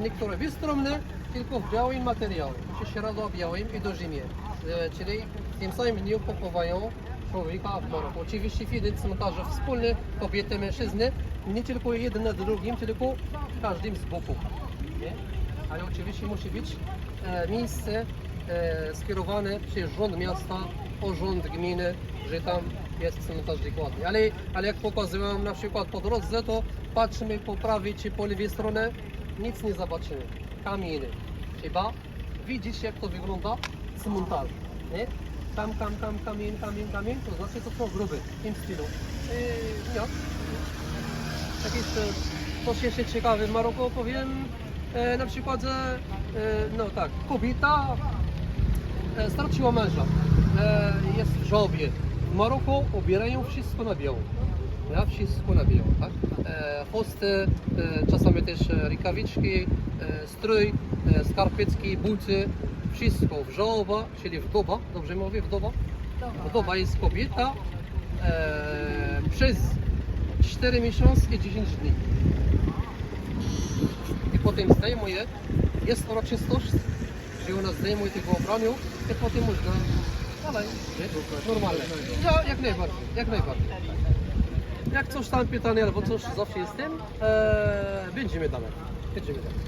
niektóre bezstromne, tylko w białym materiale, czy środobiałym i do zimie. E, Czyli tym samym dniu pochowają człowieka w Maroku. Oczywiście wtedy cmentarze wspólne, kobiety, mężczyzny, nie tylko jeden nad drugim, tylko każdym z boku. Nie? Ale oczywiście musi być e, miejsce skierowane przez rząd miasta, urząd gminy, że tam jest cmentarz dokładnie. Ale, ale jak pokazywałem na przykład po drodze, to patrzymy po prawej czy po lewej stronie, nic nie zobaczymy. Kamienie. Trzeba widzieć jak to wygląda cmentarz. Nie? Tam, tam, tam, kamień, kamień, kamień, to znaczy to są groby w tym stylu. Yy. Tak jest e, coś jeszcze ciekawe w Maroku opowiem. E, na przykład, e, no tak, kobieta e, straciła męża. E, jest w żałobie. W Maroku ubierają wszystko na biało. Ja, wszystko na biało, tak? E, chusty, e, czasami też e, rękawiczki, e, strój, e, skarpetki, buty, wszystko w żałoba, czyli wdowa, dobrze mówię, wdowa? Wdowa jest kobieta e, przez 4 miesiące i 10 dni. I potem zdejmuje, jest uroczystość, zdejmuje tego obroniu i potem można dalej, nie? normalnie. Ja, jak najbardziej, jak najbardziej. Jak coś tam pytanie albo coś, zawsze jestem, e, będziemy dalej. Będziemy dalej.